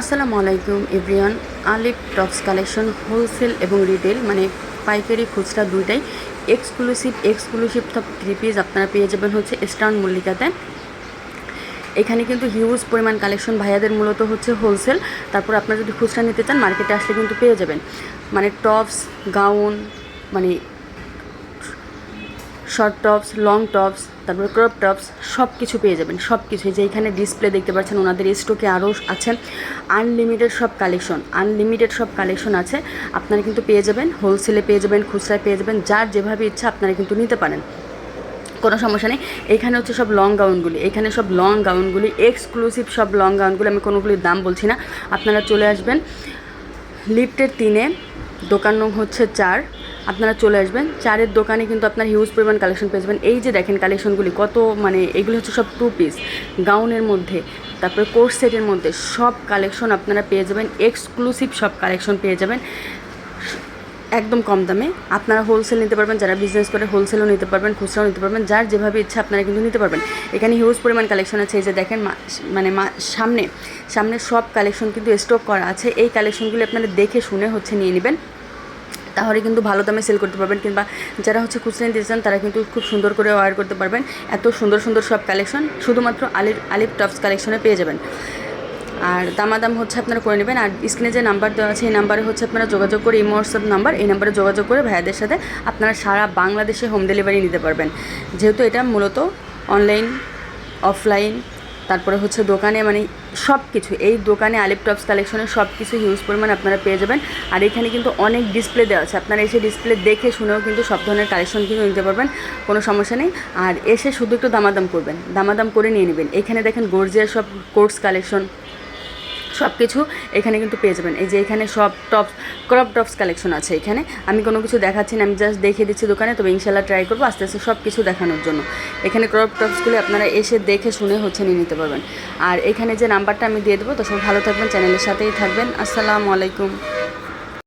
আসসালামু আলাইকুম, এভরিওয়ান। আলিপ টপস কালেকশন হোলসেল এবং রিটেল মানে পাইকারি খুচরা দুইটাই। এক্সক্লুসিভ এক্সক্লুসিভ সব থ্রি পিস আপনারা পেয়ে যাবেন হচ্ছে স্টার্ন মল্লিকাতে। এখানে কিন্তু হিউজ পরিমাণ কালেকশন ভাইয়াদের মূলত হচ্ছে হোলসেল। তারপর আপনারা যদি খুচরা নিতে চান, মার্কেটে আসলে কিন্তু পেয়ে যাবেন। মানে টপস, গাউন মানে শর্ট টপস লং টপস তারপর ক্রপ টপস সব কিছু পেয়ে যাবেন সব কিছু যে এখানে ডিসপ্লে দেখতে পাচ্ছেন, ওনাদের স্টকে আরও আছে। আনলিমিটেড সব কালেকশন আনলিমিটেড সব কালেকশন আছে। আপনারা কিন্তু পেয়ে যাবেন হোলসেলে পেয়ে যাবেন, খুচরায় পেয়ে যাবেন, যার যেভাবে ইচ্ছা আপনারা কিন্তু নিতে পারেন। কোনো সমস্যা নেই। এখানে হচ্ছে সব লং গাউনগুলি এখানে সব লং গাউনগুলি এক্সক্লুসিভ সব লং গাউনগুলি আমি কোনোগুলির দাম বলছি না। আপনারা চলে আসবেন লিফটের তিনে, দোকান নং হচ্ছে চার। আপনারা চলে আসবেন। চারের দোকানে কিন্তু আপনার হিউজ পরিমাণ কালেকশন পেয়ে যাবেন। এই যে দেখেন কালেকশনগুলি কত মানে এগুলো হচ্ছে সব টু পিস গাউনের মধ্যে, তারপরে কোর্স সেটের মধ্যে সব কালেকশন আপনারা পেয়ে যাবেন। এক্সক্লুসিভ সব কালেকশন পেয়ে যাবেন। একদম কম দামে। আপনারা হোলসেল নিতে পারবেন, যারা বিজনেস করে হোলসেলও নিতে পারবেন, খুচরাও নিতে পারবেন, যার যেভাবে ইচ্ছা আপনারা কিন্তু নিতে পারবেন। এখানে হিউজ পরিমাণ কালেকশন আছে, এই যে দেখেন মানে সামনে সামনে সব কালেকশন কিন্তু স্টক করা আছে। এই কালেকশনগুলি আপনারা দেখে শুনে হচ্ছে নিয়ে নেবেন। তাহলে কিন্তু ভালো দামে সেল করতে পারবেন কিংবা যারা হচ্ছে খুচরা নিতে চান, তারা কিন্তু খুব সুন্দর করে অর্ডার করতে পারবেন। এত সুন্দর সুন্দর সব কালেকশন শুধুমাত্র আলিপ আলিপ টপস কালেকশনে পেয়ে যাবেন। আর দামাদাম হচ্ছে আপনারা করে নেবেন। আর স্ক্রিনে যে নাম্বার দেওয়া আছে, এই নাম্বারে হচ্ছে আপনারা যোগাযোগ করে এই হোয়াটসঅ্যাপ নাম্বার এই নাম্বারে যোগাযোগ করে ভাইয়াদের সাথে আপনারা সারা বাংলাদেশে হোম ডেলিভারি নিতে পারবেন। যেহেতু এটা মূলত অনলাইন অফলাইন তারপরে হচ্ছে দোকানে মানে সব কিছু এই দোকানে আলিপ টপস কালেকশনের সব কিছু হিউজ পরিমাণ আপনারা পেয়ে যাবেন। আর এখানে কিন্তু অনেক ডিসপ্লে দেওয়া আছে। আপনারা এসে ডিসপ্লে দেখে শুনেও কিন্তু সব ধরনের কালেকশন কিন্তু নিতে পারবেন, কোনো সমস্যা নেই। আর এসে শুধু একটু দামাদাম করবেন, দামাদাম করে নিয়ে নেবেন। এখানে দেখেন গর্জিয়ার সব কোর্স কালেকশন সব কিছু এখানে কিন্তু পেয়ে যাবেন। এই যে এখানে সব টপস ক্রপ টপস কালেকশন আছে এখানে। আমি কোনো কিছু দেখাচ্ছি না, আমি জাস্ট দেখিয়ে দিচ্ছি দোকানে। তবে ইনশাল্লাহ ট্রাই করব আস্তে আস্তে সব কিছু দেখানোর জন্য। এখানে ক্রপ টপসগুলি আপনারা এসে দেখে শুনে হচ্ছে নিয়ে নিতে পারবেন। আর এখানে যে নাম্বারটা আমি দিয়ে দেবো, তো সব ভালো থাকবেন চ্যানেলের সাথেই থাকবেন। আসসালামু আলাইকুম।